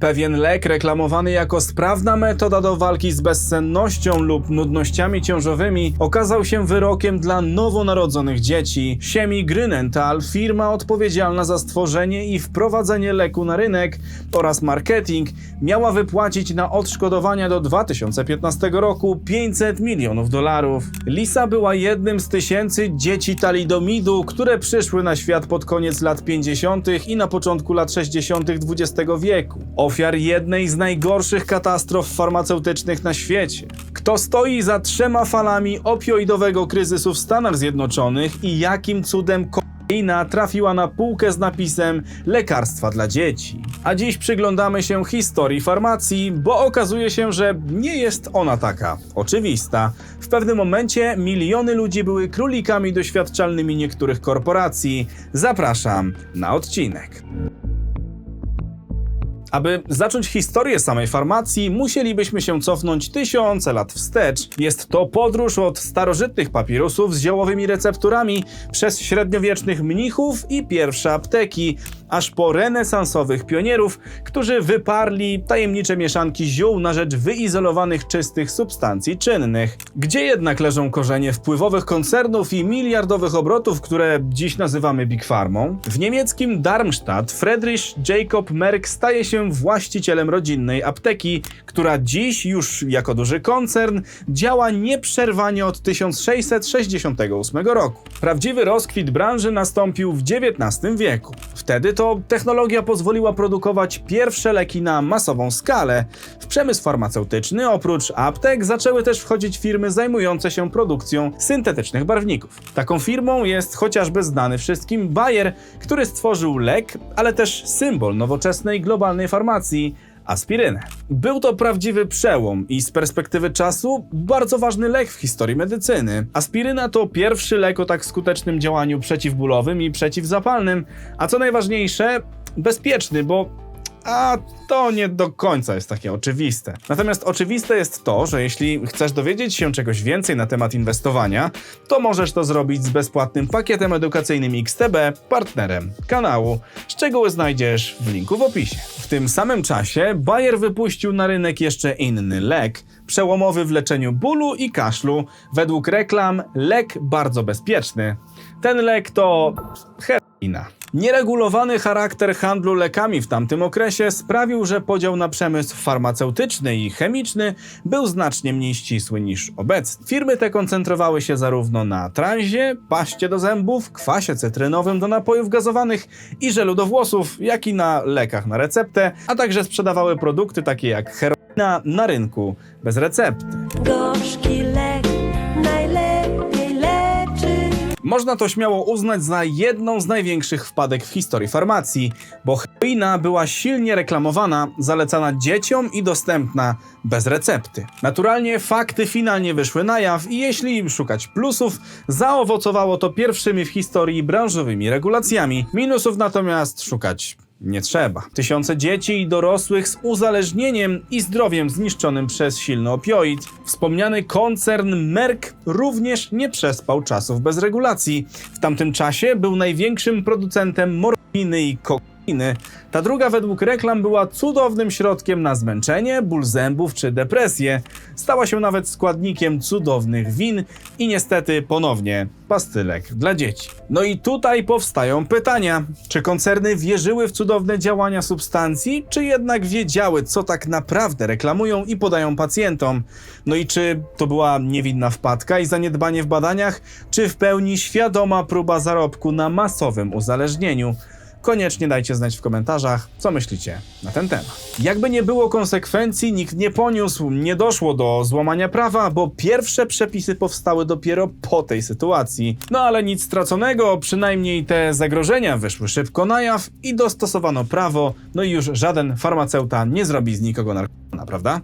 Pewien lek reklamowany jako sprawna metoda do walki z bezsennością lub nudnościami ciążowymi okazał się wyrokiem dla nowonarodzonych dzieci. Siemi Grünenthal, firma odpowiedzialna za stworzenie i wprowadzenie leku na rynek oraz marketing, miała wypłacić na odszkodowania do 2015 roku 500 milionów dolarów. Lisa była jednym z tysięcy dzieci talidomidu, które przyszły na świat pod koniec lat 50. i na początku lat 60. XX wieku. Ofiar jednej z najgorszych katastrof farmaceutycznych na świecie. Kto stoi za trzema falami opioidowego kryzysu w Stanach Zjednoczonych i jakim cudem kokaina trafiła na półkę z napisem lekarstwa dla dzieci. A dziś przyglądamy się historii farmacji, bo okazuje się, że nie jest ona taka oczywista. W pewnym momencie miliony ludzi były królikami doświadczalnymi niektórych korporacji. Zapraszam na odcinek. Aby zacząć historię samej farmacji, musielibyśmy się cofnąć tysiące lat wstecz. Jest to podróż od starożytnych papirusów z ziołowymi recepturami przez średniowiecznych mnichów i pierwsze apteki, aż po renesansowych pionierów, którzy wyparli tajemnicze mieszanki ziół na rzecz wyizolowanych czystych substancji czynnych. Gdzie jednak leżą korzenie wpływowych koncernów i miliardowych obrotów, które dziś nazywamy Big Pharmą? W niemieckim Darmstadt Friedrich Jacob Merck staje się właścicielem rodzinnej apteki, która dziś już jako duży koncern działa nieprzerwanie od 1668 roku. Prawdziwy rozkwit branży nastąpił w XIX wieku. Wtedy to technologia pozwoliła produkować pierwsze leki na masową skalę. W przemysł farmaceutyczny oprócz aptek zaczęły też wchodzić firmy zajmujące się produkcją syntetycznych barwników. Taką firmą jest chociażby znany wszystkim Bayer, który stworzył lek, ale też symbol nowoczesnej globalnej farmacji aspirynę. Był to prawdziwy przełom i z perspektywy czasu bardzo ważny lek w historii medycyny. Aspiryna to pierwszy lek o tak skutecznym działaniu przeciwbólowym i przeciwzapalnym, a co najważniejsze, bezpieczny, bo a to nie do końca jest takie oczywiste. Natomiast oczywiste jest to, że jeśli chcesz dowiedzieć się czegoś więcej na temat inwestowania, to możesz to zrobić z bezpłatnym pakietem edukacyjnym XTB, partnerem kanału. Szczegóły znajdziesz w linku w opisie. W tym samym czasie Bayer wypuścił na rynek jeszcze inny lek, przełomowy w leczeniu bólu i kaszlu, według reklam lek bardzo bezpieczny. Ten lek to heroina. Nieregulowany charakter handlu lekami w tamtym okresie sprawił, że podział na przemysł farmaceutyczny i chemiczny był znacznie mniej ścisły niż obecnie. Firmy te koncentrowały się zarówno na tranzie, paście do zębów, kwasie cytrynowym do napojów gazowanych i żelu do włosów, jak i na lekach na receptę, a także sprzedawały produkty takie jak heroina na rynku bez recepty. Gorzki Można to śmiało uznać za jedną z największych wpadek w historii farmacji, bo heroina była silnie reklamowana, zalecana dzieciom i dostępna bez recepty. Naturalnie fakty finalnie wyszły na jaw i jeśli szukać plusów, zaowocowało to pierwszymi w historii branżowymi regulacjami. Minusów natomiast szukać nie trzeba. Tysiące dzieci i dorosłych z uzależnieniem i zdrowiem zniszczonym przez silny opioid. Wspomniany koncern Merck również nie przespał czasów bez regulacji. W tamtym czasie był największym producentem morfiny i kokainy. Ta druga według reklam była cudownym środkiem na zmęczenie, ból zębów czy depresję. Stała się nawet składnikiem cudownych win i niestety ponownie pastylek dla dzieci. No i tutaj powstają pytania. Czy koncerny wierzyły w cudowne działania substancji, czy jednak wiedziały, co tak naprawdę reklamują i podają pacjentom? No i czy to była niewinna wpadka i zaniedbanie w badaniach, czy w pełni świadoma próba zarobku na masowym uzależnieniu? Koniecznie dajcie znać w komentarzach, co myślicie na ten temat. Jakby nie było konsekwencji, nikt nie poniósł, nie doszło do złamania prawa, bo pierwsze przepisy powstały dopiero po tej sytuacji. No ale nic straconego, przynajmniej te zagrożenia wyszły szybko na jaw i dostosowano prawo, no i już żaden farmaceuta nie zrobi z nikogo narkomana, prawda?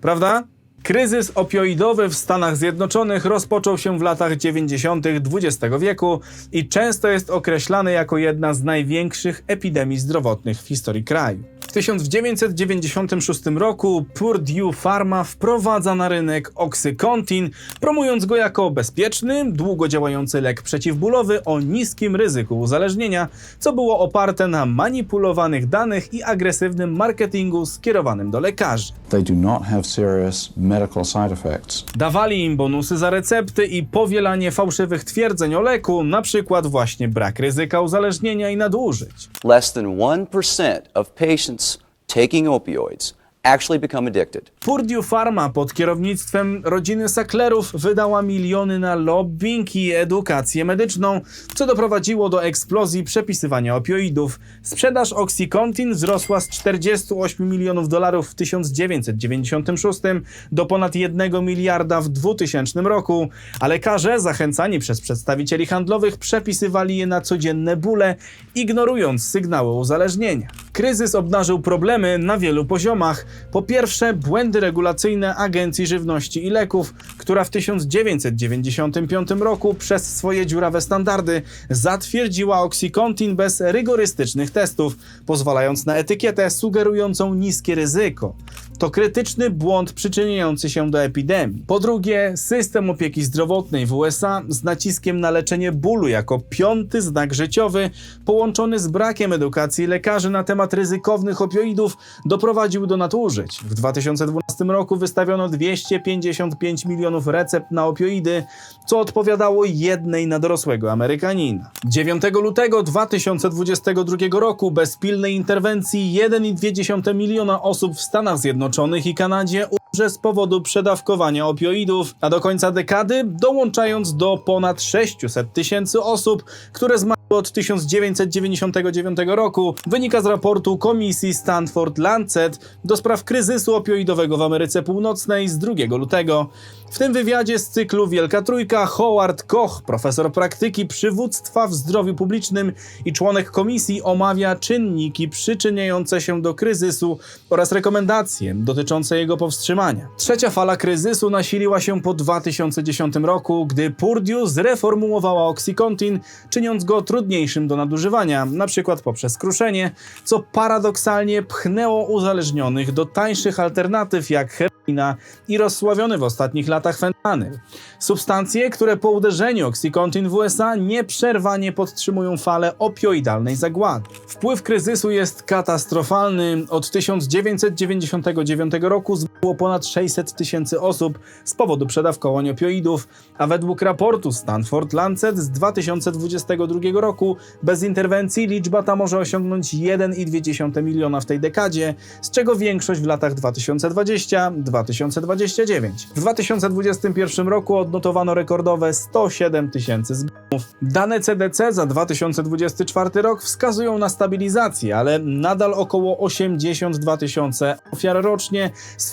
Prawda? Kryzys opioidowy w Stanach Zjednoczonych rozpoczął się w latach 90. XX wieku i często jest określany jako jedna z największych epidemii zdrowotnych w historii kraju. W 1996 roku Purdue Pharma wprowadza na rynek Oxycontin, promując go jako bezpieczny, długo działający lek przeciwbólowy o niskim ryzyku uzależnienia, co było oparte na manipulowanych danych i agresywnym marketingu skierowanym do lekarzy. They do not have serious medical side effects. Dawali im bonusy za recepty i powielanie fałszywych twierdzeń o leku, na przykład właśnie brak ryzyka uzależnienia i nadużyć. less than 1% of patients taking opioids actually become addicted. Purdue Pharma pod kierownictwem rodziny Sacklerów wydała miliony na lobbying i edukację medyczną, co doprowadziło do eksplozji przepisywania opioidów. Sprzedaż Oxycontin wzrosła z 48 milionów dolarów w 1996 do ponad 1 miliarda w 2000 roku, a lekarze zachęcani przez przedstawicieli handlowych przepisywali je na codzienne bóle, ignorując sygnały uzależnienia. Kryzys obnażył problemy na wielu poziomach. Po pierwsze, błędy regulacyjne Agencji Żywności i Leków, która w 1995 roku przez swoje dziurawe standardy zatwierdziła Oxycontin bez rygorystycznych testów, pozwalając na etykietę sugerującą niskie ryzyko. To krytyczny błąd przyczyniający się do epidemii. Po drugie, system opieki zdrowotnej w USA z naciskiem na leczenie bólu jako piąty znak życiowy, połączony z brakiem edukacji lekarzy na temat ryzykownych opioidów, doprowadził do nadużyć. W 2012 roku wystawiono 255 milionów recept na opioidy, co odpowiadało jednej na dorosłego Amerykanina. 9 lutego 2022 roku bez pilnej interwencji 1,2 miliona osób w Stanach Zjednoczonych i Kanadzie z powodu przedawkowania opioidów, a do końca dekady dołączając do ponad 600 tysięcy osób, które zmarły od 1999 roku, wynika z raportu komisji Stanford Lancet do spraw kryzysu opioidowego w Ameryce Północnej z 2 lutego. W tym wywiadzie z cyklu Wielka Trójka Howard Koch, profesor praktyki przywództwa w zdrowiu publicznym i członek komisji omawia czynniki przyczyniające się do kryzysu oraz rekomendacje dotyczące jego powstrzymania. Trzecia fala kryzysu nasiliła się po 2010 roku, gdy Purdue zreformułowała Oxycontin, czyniąc go trudniejszym do nadużywania, np. poprzez kruszenie, co paradoksalnie pchnęło uzależnionych do tańszych alternatyw jak heroina i rozsławiony w ostatnich latach fentanyl. Substancje, które po uderzeniu Oxycontin w USA nieprzerwanie podtrzymują falę opioidalnej zagłady. Wpływ kryzysu jest katastrofalny. Od 1999 roku zmarło ponad 600 tysięcy osób z powodu przedawkowań opioidów, a według raportu Stanford Lancet z 2022 roku bez interwencji liczba ta może osiągnąć 1,2 miliona w tej dekadzie, z czego większość w latach 2020-2029. W 2021 roku odnotowano rekordowe 107 tysięcy zgonów. Dane CDC za 2024 rok wskazują na stabilizację, ale nadal około 82 tysiące ofiar rocznie z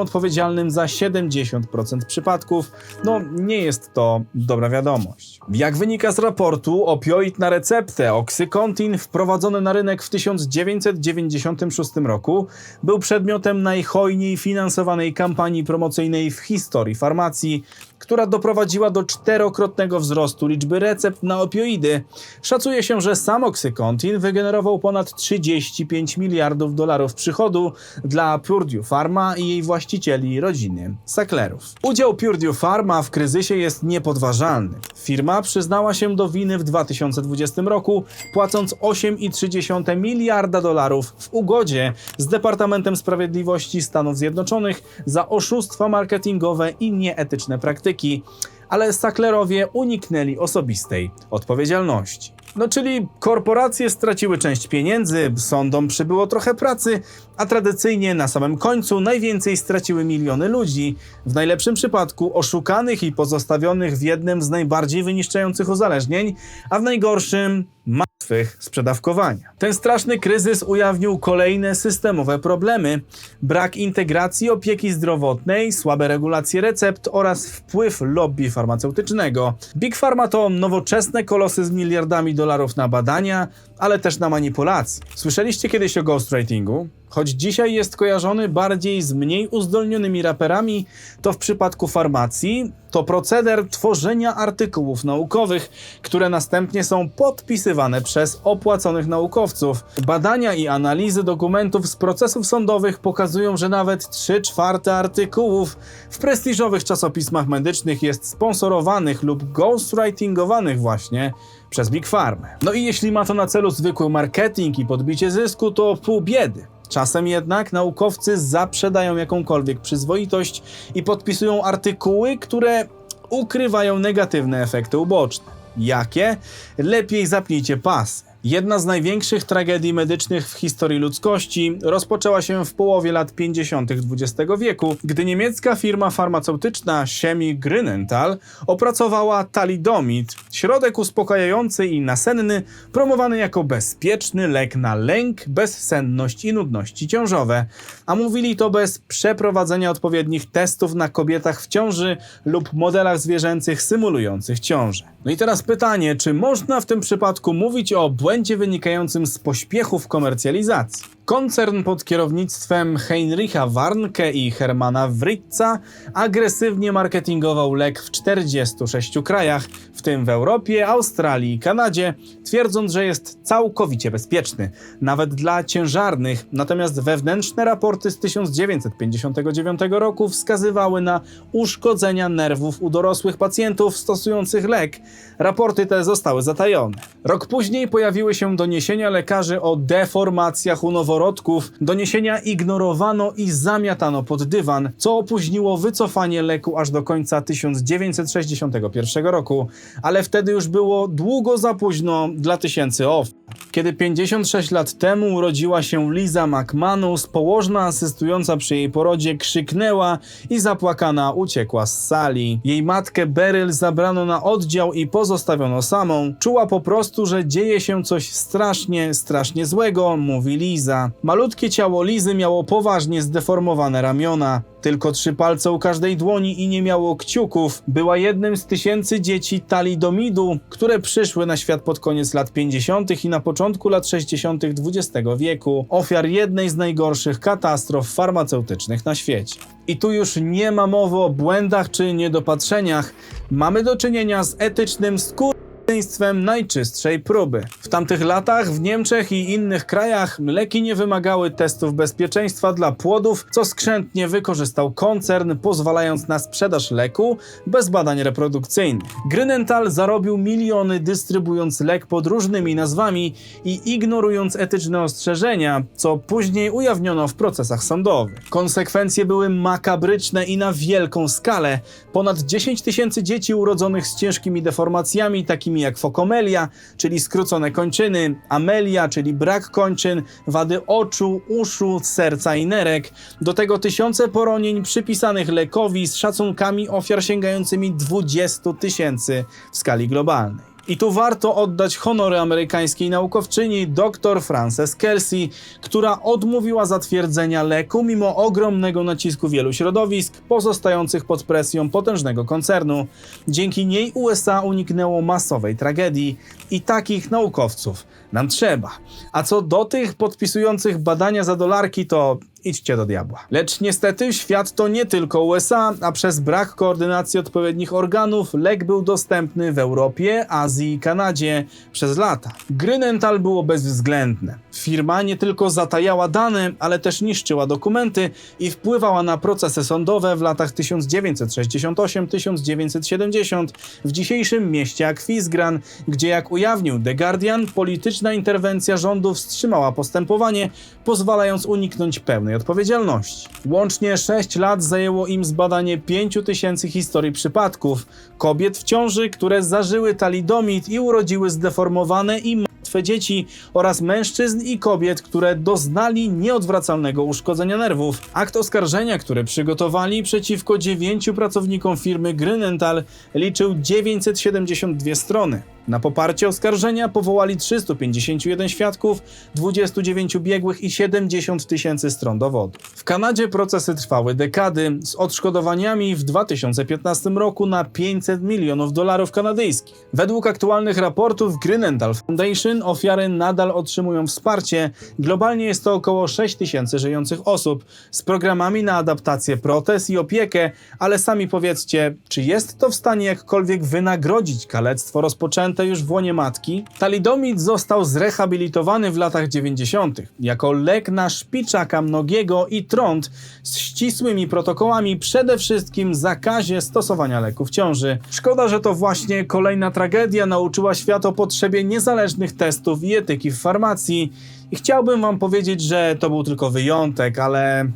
odpowiedzialnym za 70% przypadków. No, nie jest to dobra wiadomość. Jak wynika z raportu, opioid na receptę Oxycontin wprowadzony na rynek w 1996 roku był przedmiotem najhojniej finansowanej kampanii promocyjnej w historii farmacji, która doprowadziła do czterokrotnego wzrostu liczby recept na opioidy. Szacuje się, że sam Oxycontin wygenerował ponad 35 miliardów dolarów przychodu dla Purdue Pharma i jej właścicieli rodziny Sacklerów. Udział Purdue Pharma w kryzysie jest niepodważalny. Firma przyznała się do winy w 2020 roku, płacąc 8,3 miliarda dolarów w ugodzie z Departamentem Sprawiedliwości Stanów Zjednoczonych za oszustwa marketingowe i nieetyczne praktyki ale Sacklerowie uniknęli osobistej odpowiedzialności. No czyli korporacje straciły część pieniędzy, sądom przybyło trochę pracy, a tradycyjnie na samym końcu najwięcej straciły miliony ludzi, w najlepszym przypadku oszukanych i pozostawionych w jednym z najbardziej wyniszczających uzależnień, a w najgorszym martwych z przedawkowania. Ten straszny kryzys ujawnił kolejne systemowe problemy: brak integracji opieki zdrowotnej, słabe regulacje recept oraz wpływ lobby farmaceutycznego. Big Pharma to nowoczesne kolosy z miliardami dolarów na badania, ale też na manipulacje. Słyszeliście kiedyś o ghostwritingu? Choć dzisiaj jest kojarzony bardziej z mniej uzdolnionymi raperami, to w przypadku farmacji to proceder tworzenia artykułów naukowych, które następnie są podpisywane przez opłaconych naukowców. Badania i analizy dokumentów z procesów sądowych pokazują, że nawet 3 czwarte artykułów w prestiżowych czasopismach medycznych jest sponsorowanych lub ghostwritingowanych właśnie przez Big Pharma. No i jeśli ma to na celu zwykły marketing i podbicie zysku, to pół biedy. Czasem jednak naukowcy zaprzedają jakąkolwiek przyzwoitość i podpisują artykuły, które ukrywają negatywne efekty uboczne. Jakie? Lepiej zapnijcie pasy. Jedna z największych tragedii medycznych w historii ludzkości rozpoczęła się w połowie lat 50. XX wieku, gdy niemiecka firma farmaceutyczna Chemie Grünenthal opracowała talidomid, środek uspokajający i nasenny, promowany jako bezpieczny lek na lęk, bezsenność i nudności ciążowe, a mówili to bez przeprowadzenia odpowiednich testów na kobietach w ciąży lub modelach zwierzęcych symulujących ciążę. No i teraz pytanie, czy można w tym przypadku mówić o błędzie wynikającym z pośpiechu w komercjalizacji? Koncern pod kierownictwem Heinricha Warnke i Hermana Writza agresywnie marketingował lek w 46 krajach, w tym w Europie, Australii i Kanadzie, twierdząc, że jest całkowicie bezpieczny, nawet dla ciężarnych, natomiast wewnętrzne raporty z 1959 roku wskazywały na uszkodzenia nerwów u dorosłych pacjentów stosujących lek. Raporty te zostały zatajone. Rok później pojawiły się doniesienia lekarzy o deformacjach u noworodków. Doniesienia ignorowano i zamiatano pod dywan, co opóźniło wycofanie leku aż do końca 1961 roku, ale wtedy już było długo za późno dla tysięcy ofiar. Kiedy 56 lat temu urodziła się Liza McManus, położna asystująca przy jej porodzie krzyknęła i zapłakana uciekła z sali. Jej matkę Beryl zabrano na oddział i pozostawiono samą. Czuła po prostu, że dzieje się coś strasznie, strasznie złego, mówi Liza. Malutkie ciało Lizy miało poważnie zdeformowane ramiona. Tylko trzy palce u każdej dłoni i nie miało kciuków. Była jednym z tysięcy dzieci talidomidu, które przyszły na świat pod koniec lat 50. i na początku lat 60. XX wieku. Ofiar jednej z najgorszych katastrof farmaceutycznych na świecie. I tu już nie ma mowy o błędach czy niedopatrzeniach. Mamy do czynienia z etycznym skór Państwem najczystszej próby. W tamtych latach w Niemczech i innych krajach leki nie wymagały testów bezpieczeństwa dla płodów, co skrzętnie wykorzystał koncern, pozwalając na sprzedaż leku bez badań reprodukcyjnych. Grünenthal zarobił miliony dystrybuując lek pod różnymi nazwami i ignorując etyczne ostrzeżenia, co później ujawniono w procesach sądowych. Konsekwencje były makabryczne i na wielką skalę. Ponad 10 tysięcy dzieci urodzonych z ciężkimi deformacjami, takimi jak fokomelia, czyli skrócone kończyny, amelia, czyli brak kończyn, wady oczu, uszu, serca i nerek. Do tego tysiące poronień przypisanych lekowi z szacunkami ofiar sięgającymi 20 tysięcy w skali globalnej. I tu warto oddać honory amerykańskiej naukowczyni dr Frances Kelsey, która odmówiła zatwierdzenia leku mimo ogromnego nacisku wielu środowisk pozostających pod presją potężnego koncernu. Dzięki niej USA uniknęło masowej tragedii i takich naukowców nam trzeba. A co do tych podpisujących badania za dolarki, to idźcie do diabła. Lecz niestety świat to nie tylko USA, a przez brak koordynacji odpowiednich organów lek był dostępny w Europie, Azji i Kanadzie przez lata. Grünenthal było bezwzględne. Firma nie tylko zatajała dane, ale też niszczyła dokumenty i wpływała na procesy sądowe w latach 1968-1970 w dzisiejszym mieście Aquisgrán, gdzie jak ujawnił The Guardian, polityczna interwencja rządu wstrzymała postępowanie, pozwalając uniknąć pełnej odpowiedzialności. Łącznie 6 lat zajęło im zbadanie 5 tysięcy historii przypadków kobiet w ciąży, które zażyły talidomid i urodziły zdeformowane i martwe dzieci oraz mężczyzn i kobiet, które doznali nieodwracalnego uszkodzenia nerwów. Akt oskarżenia, który przygotowali przeciwko dziewięciu pracownikom firmy Grünenthal liczył 972 strony. Na poparcie oskarżenia powołali 351 świadków, 29 biegłych i 70 tysięcy stron dowodów. W Kanadzie procesy trwały dekady, z odszkodowaniami w 2015 roku na 500 milionów dolarów kanadyjskich. Według aktualnych raportów Grünenthal Foundation ofiary nadal otrzymują wsparcie. Globalnie jest to około 6 tysięcy żyjących osób z programami na adaptację protez i opiekę, ale sami powiedzcie, czy jest to w stanie jakkolwiek wynagrodzić kalectwo rozpoczęte już w łonie matki? Talidomid został zrehabilitowany w latach 90. jako lek na szpiczaka mnogiego i trąd z ścisłymi protokołami przede wszystkim zakazie stosowania leków ciąży. Szkoda, że to właśnie kolejna tragedia nauczyła świat o potrzebie niezależnych testów i etyki w farmacji. I chciałbym wam powiedzieć, że to był tylko wyjątek, ale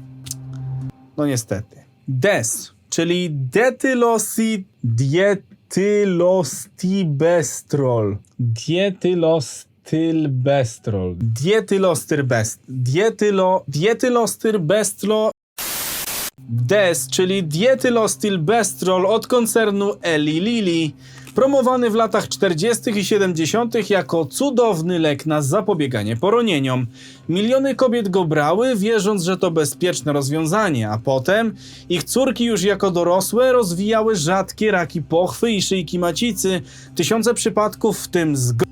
no niestety. DES, czyli detylosi dietylostibestrol. Dietylostylbestrol. Dietylostyrbest. Dietylo, dietylostyrbestro DES, czyli dietylostilbestrol od koncernu Eli Lilly, promowany w latach 40. i 70. jako cudowny lek na zapobieganie poronieniom. Miliony kobiet go brały, wierząc, że to bezpieczne rozwiązanie, a potem ich córki już jako dorosłe rozwijały rzadkie raki pochwy i szyjki macicy, tysiące przypadków w tym zgony.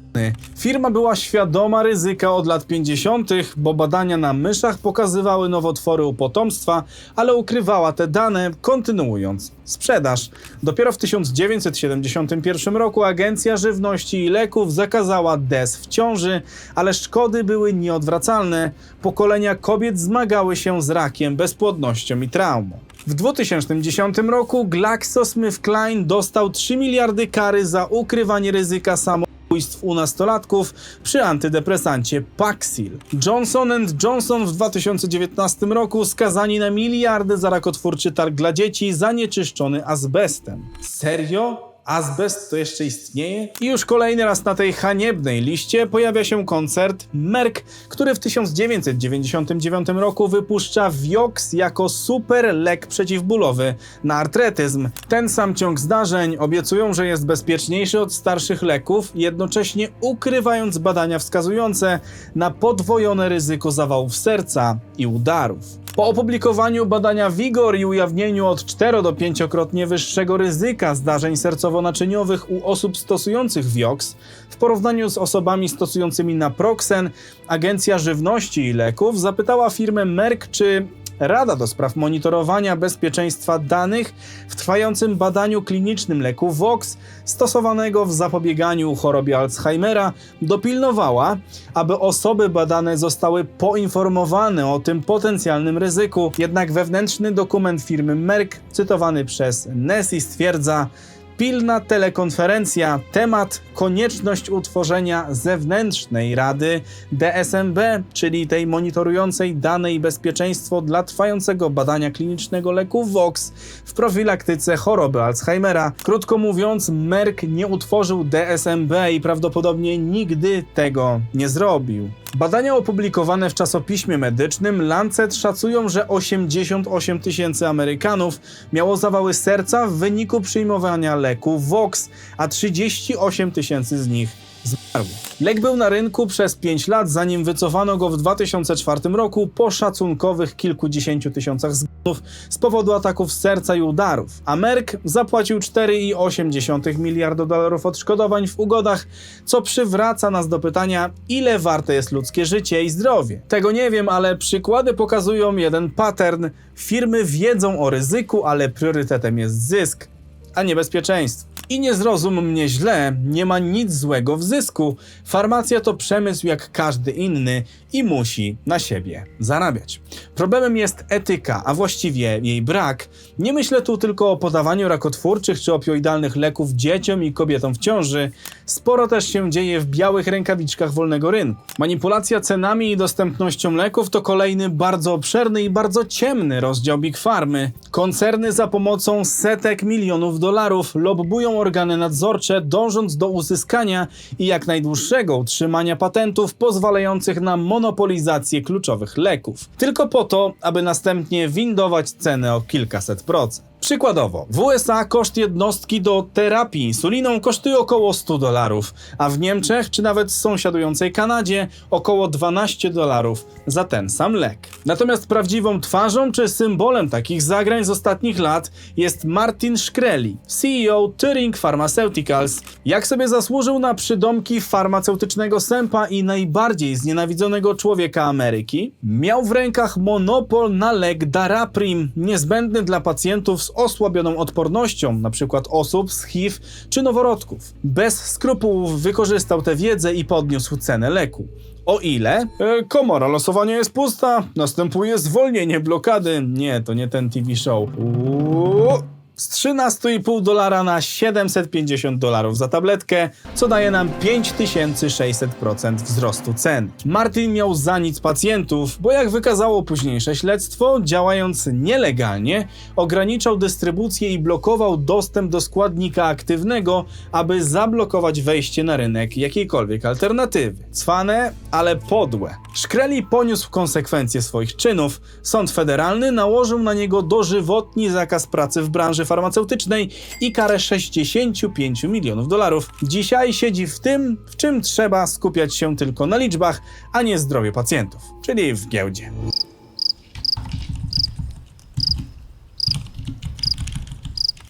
Firma była świadoma ryzyka od lat 50., bo badania na myszach pokazywały nowotwory u potomstwa, ale ukrywała te dane, kontynuując sprzedaż. Dopiero w 1971 roku Agencja Żywności i Leków zakazała DES w ciąży, ale szkody były nieodwracalne. Pokolenia kobiet zmagały się z rakiem, bezpłodnością i traumą. W 2010 roku GlaxoSmithKline dostał 3 miliardy kary za ukrywanie ryzyka samo zabójstw u nastolatków przy antydepresancie Paxil. Johnson Johnson w 2019 roku skazani na miliardy za rakotwórczy targ dla dzieci zanieczyszczony azbestem. Serio? Azbest to jeszcze istnieje? I już kolejny raz na tej haniebnej liście pojawia się koncert Merck, który w 1999 roku wypuszcza Vioxx jako super lek przeciwbólowy na artretyzm. Ten sam ciąg zdarzeń obiecują, że jest bezpieczniejszy od starszych leków, jednocześnie ukrywając badania wskazujące na podwojone ryzyko zawałów serca i udarów. Po opublikowaniu badania Vigor i ujawnieniu od 4 do 5-krotnie wyższego ryzyka zdarzeń sercowo-naczyniowych u osób stosujących Vioxx w porównaniu z osobami stosującymi naproxen, Agencja Żywności i Leków zapytała firmę Merck, czy Rada do spraw monitorowania bezpieczeństwa danych w trwającym badaniu klinicznym leku VOX stosowanego w zapobieganiu chorobie Alzheimera dopilnowała, aby osoby badane zostały poinformowane o tym potencjalnym ryzyku. Jednak wewnętrzny dokument firmy Merck, cytowany przez Nessie, stwierdza, Pilna telekonferencja, temat konieczność utworzenia zewnętrznej rady DSMB, czyli tej monitorującej dane i bezpieczeństwo dla trwającego badania klinicznego leku VOX w profilaktyce choroby Alzheimera. Krótko mówiąc, Merck nie utworzył DSMB i prawdopodobnie nigdy tego nie zrobił. Badania opublikowane w czasopiśmie medycznym Lancet szacują, że 88 tysięcy Amerykanów miało zawały serca w wyniku przyjmowania leku VOX, a 38 tysięcy z nich zmarło. Lek był na rynku przez 5 lat, zanim wycofano go w 2004 roku po szacunkowych kilkudziesięciu tysiącach zgonów z powodu ataków serca i udarów. A Merck zapłacił 4,8 miliarda dolarów odszkodowań w ugodach, co przywraca nas do pytania, ile warte jest ludzkie życie i zdrowie. Tego nie wiem, ale przykłady pokazują jeden pattern. Firmy wiedzą o ryzyku, ale priorytetem jest zysk, a nie bezpieczeństwo. I nie zrozum mnie źle, nie ma nic złego w zysku. Farmacja to przemysł jak każdy inny i musi na siebie zarabiać. Problemem jest etyka, a właściwie jej brak. Nie myślę tu tylko o podawaniu rakotwórczych czy opioidalnych leków dzieciom i kobietom w ciąży. Sporo też się dzieje w białych rękawiczkach wolnego rynku. Manipulacja cenami i dostępnością leków to kolejny bardzo obszerny i bardzo ciemny rozdział Big Farmy. Koncerny za pomocą setek milionów dolarów lobbują organy nadzorcze, dążąc do uzyskania i jak najdłuższego utrzymania patentów pozwalających na monopolizację kluczowych leków. Tylko po to, aby następnie windować cenę o kilkaset procent. Przykładowo, w USA koszt jednostki do terapii insuliną kosztuje około 100 dolarów, a w Niemczech czy nawet sąsiadującej Kanadzie około 12 dolarów za ten sam lek. Natomiast prawdziwą twarzą czy symbolem takich zagrań z ostatnich lat jest Martin Shkreli, CEO Turing Pharmaceuticals. Jak sobie zasłużył na przydomki farmaceutycznego sępa i najbardziej znienawidzonego człowieka Ameryki, miał w rękach monopol na lek Daraprim, niezbędny dla pacjentów z osłabioną odpornością, np. osób z HIV czy noworodków. Bez skrupułów wykorzystał tę wiedzę i podniósł cenę leku. O ile? E, komora losowania jest pusta, następuje zwolnienie blokady. Nie, to nie ten TV show. Uuu. Z 13,5 dolara na 750 dolarów za tabletkę, co daje nam 5600% wzrostu cen. Martin miał za nic pacjentów, bo jak wykazało późniejsze śledztwo, działając nielegalnie, ograniczał dystrybucję i blokował dostęp do składnika aktywnego, aby zablokować wejście na rynek jakiejkolwiek alternatywy. Cwane, ale podłe. Szkreli poniósł konsekwencje swoich czynów. Sąd federalny nałożył na niego dożywotni zakaz pracy w branży farmaceutycznej i karę 65 milionów dolarów. Dzisiaj siedzi w tym, w czym trzeba skupiać się tylko na liczbach, a nie zdrowiu pacjentów, czyli w giełdzie.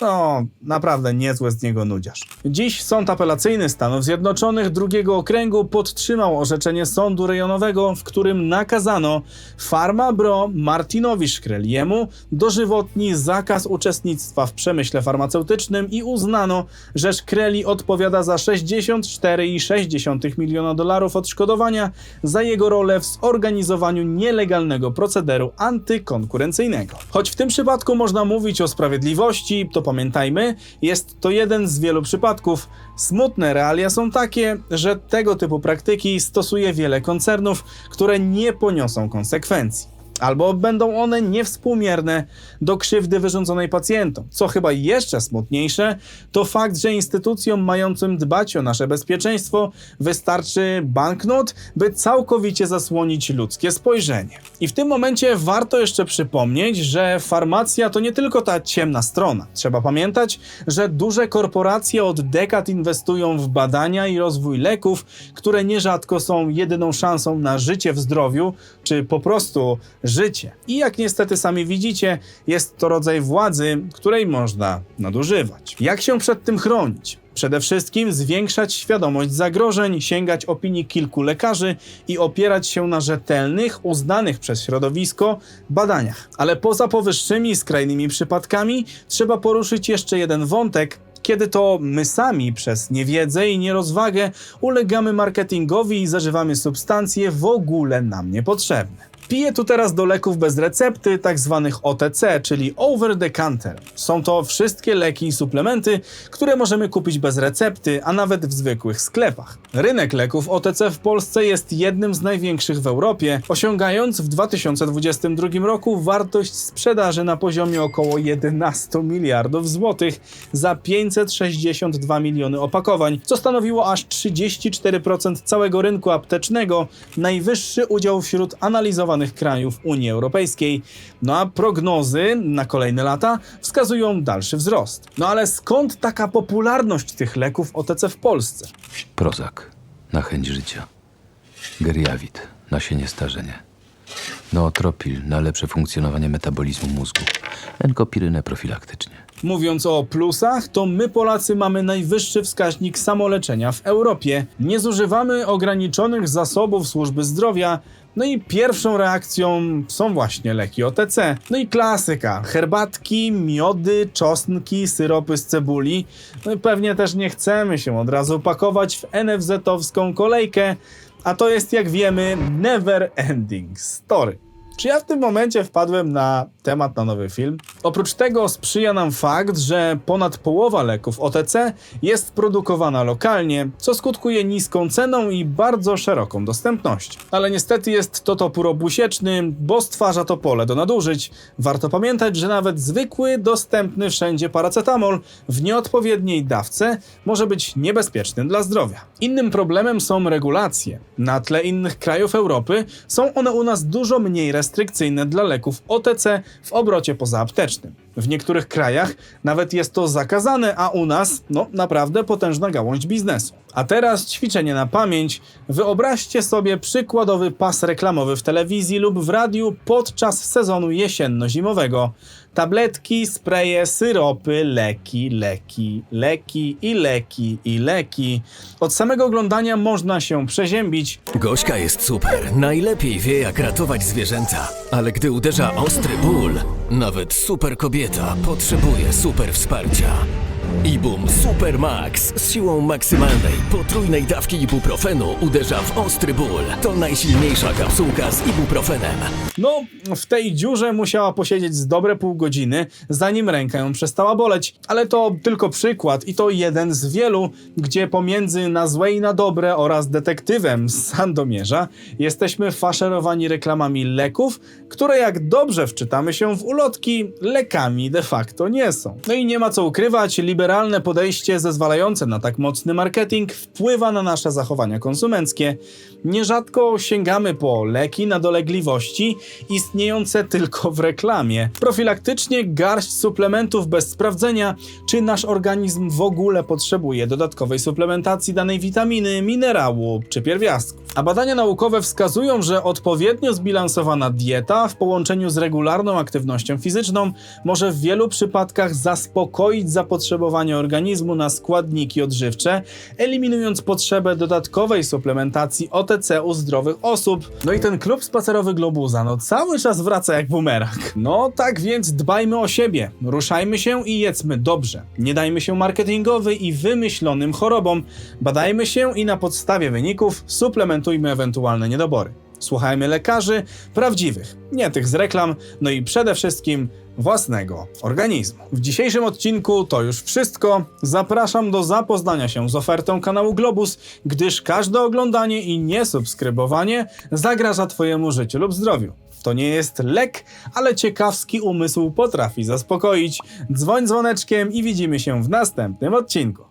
No, naprawdę niezłe z niego nudziarz. Dziś Sąd Apelacyjny Stanów Zjednoczonych drugiego okręgu podtrzymał orzeczenie sądu rejonowego, w którym nakazano Pharma Bro Martinowi Szkreliemu dożywotni zakaz uczestnictwa w przemyśle farmaceutycznym i uznano, że Szkreli odpowiada za 64,6 miliona dolarów odszkodowania za jego rolę w zorganizowaniu nielegalnego procederu antykonkurencyjnego. Choć w tym przypadku można mówić o sprawiedliwości, to pamiętajmy, jest to jeden z wielu przypadków. Smutne realia są takie, że tego typu praktyki stosuje wiele koncernów, które nie poniosą konsekwencji. Albo będą one niewspółmierne do krzywdy wyrządzonej pacjentom. Co chyba jeszcze smutniejsze, to fakt, że instytucjom mającym dbać o nasze bezpieczeństwo wystarczy banknot, by całkowicie zasłonić ludzkie spojrzenie. I w tym momencie warto jeszcze przypomnieć, że farmacja to nie tylko ta ciemna strona. Trzeba pamiętać, że duże korporacje od dekad inwestują w badania i rozwój leków, które nierzadko są jedyną szansą na życie w zdrowiu, czy po prostu życie. I jak niestety sami widzicie, jest to rodzaj władzy, której można nadużywać. Jak się przed tym chronić? Przede wszystkim zwiększać świadomość zagrożeń, sięgać opinii kilku lekarzy i opierać się na rzetelnych, uznanych przez środowisko badaniach. Ale poza powyższymi skrajnymi przypadkami trzeba poruszyć jeszcze jeden wątek, kiedy to my sami przez niewiedzę i nierozwagę ulegamy marketingowi i zażywamy substancje w ogóle nam niepotrzebne. Piję tu teraz do leków bez recepty, tak zwanych OTC, czyli over the counter. Są to wszystkie leki i suplementy, które możemy kupić bez recepty, a nawet w zwykłych sklepach. Rynek leków OTC w Polsce jest jednym z największych w Europie, osiągając w 2022 roku wartość sprzedaży na poziomie około 11 miliardów złotych za 562 miliony opakowań, co stanowiło aż 34% całego rynku aptecznego, najwyższy udział wśród analizowanych krajów Unii Europejskiej. No a prognozy na kolejne lata wskazują dalszy wzrost. No ale skąd taka popularność tych leków OTC w Polsce? Prozac na chęć życia. Geriawit na sienie starzenie. Nootropil na lepsze funkcjonowanie metabolizmu mózgu. Enkopirynę profilaktycznie. Mówiąc o plusach, to my Polacy mamy najwyższy wskaźnik samoleczenia w Europie. Nie zużywamy ograniczonych zasobów służby zdrowia. No i pierwszą reakcją są właśnie leki OTC. No i klasyka: herbatki, miody, czosnki, syropy z cebuli. No i pewnie też nie chcemy się od razu pakować w NFZ-owską kolejkę, a to jest jak wiemy never ending story. Czy ja w tym momencie wpadłem na temat na nowy film? Oprócz tego sprzyja nam fakt, że ponad połowa leków OTC jest produkowana lokalnie, co skutkuje niską ceną i bardzo szeroką dostępnością. Ale niestety jest to topór obusieczny, bo stwarza to pole do nadużyć. Warto pamiętać, że nawet zwykły, dostępny wszędzie paracetamol w nieodpowiedniej dawce może być niebezpieczny dla zdrowia. Innym problemem są regulacje. Na tle innych krajów Europy są one u nas dużo mniej restrykcyjne dla leków OTC w obrocie pozaaptecznym. W niektórych krajach nawet jest to zakazane, a u nas, no naprawdę potężna gałąź biznesu. A teraz ćwiczenie na pamięć. Wyobraźcie sobie przykładowy pas reklamowy w telewizji lub w radiu podczas sezonu jesienno-zimowego. Tabletki, spreje, syropy, leki, leki, leki i leki i leki. Od samego oglądania można się przeziębić, Gośka jest super. Najlepiej wie, jak ratować zwierzęta. Ale gdy uderza ostry ból, nawet super kobieta potrzebuje super wsparcia. Ibum Super Max z siłą maksymalnej potrójnej dawki ibuprofenu uderza w ostry ból. To najsilniejsza kapsułka z ibuprofenem. No, w tej dziurze musiała posiedzieć z dobre pół godziny, zanim ręka ją przestała boleć. Ale to tylko przykład i to jeden z wielu, gdzie pomiędzy na złe i na dobre oraz detektywem z Sandomierza jesteśmy faszerowani reklamami leków, które jak dobrze wczytamy się w ulotki, lekami de facto nie są. No i nie ma co ukrywać, liberalne podejście zezwalające na tak mocny marketing wpływa na nasze zachowania konsumenckie. Nierzadko sięgamy po leki na dolegliwości istniejące tylko w reklamie. Profilaktycznie garść suplementów bez sprawdzenia, czy nasz organizm w ogóle potrzebuje dodatkowej suplementacji danej witaminy, minerału czy pierwiastku. A badania naukowe wskazują, że odpowiednio zbilansowana dieta w połączeniu z regularną aktywnością fizyczną może w wielu przypadkach zaspokoić zapotrzebowanie organizmu na składniki odżywcze, eliminując potrzebę dodatkowej suplementacji OTC u zdrowych osób. No i ten klub spacerowy Globuza, no cały czas wraca jak bumerang. No tak więc dbajmy o siebie, ruszajmy się i jedzmy dobrze. Nie dajmy się marketingowy i wymyślonym chorobom. Badajmy się i na podstawie wyników suplementujmy ewentualne niedobory. Słuchajmy lekarzy prawdziwych, nie tych z reklam, no i przede wszystkim własnego organizmu. W dzisiejszym odcinku to już wszystko. Zapraszam do zapoznania się z ofertą kanału Globus, gdyż każde oglądanie i niesubskrybowanie zagraża Twojemu życiu lub zdrowiu. To nie jest lek, ale ciekawski umysł potrafi zaspokoić. Dzwoń dzwoneczkiem i widzimy się w następnym odcinku.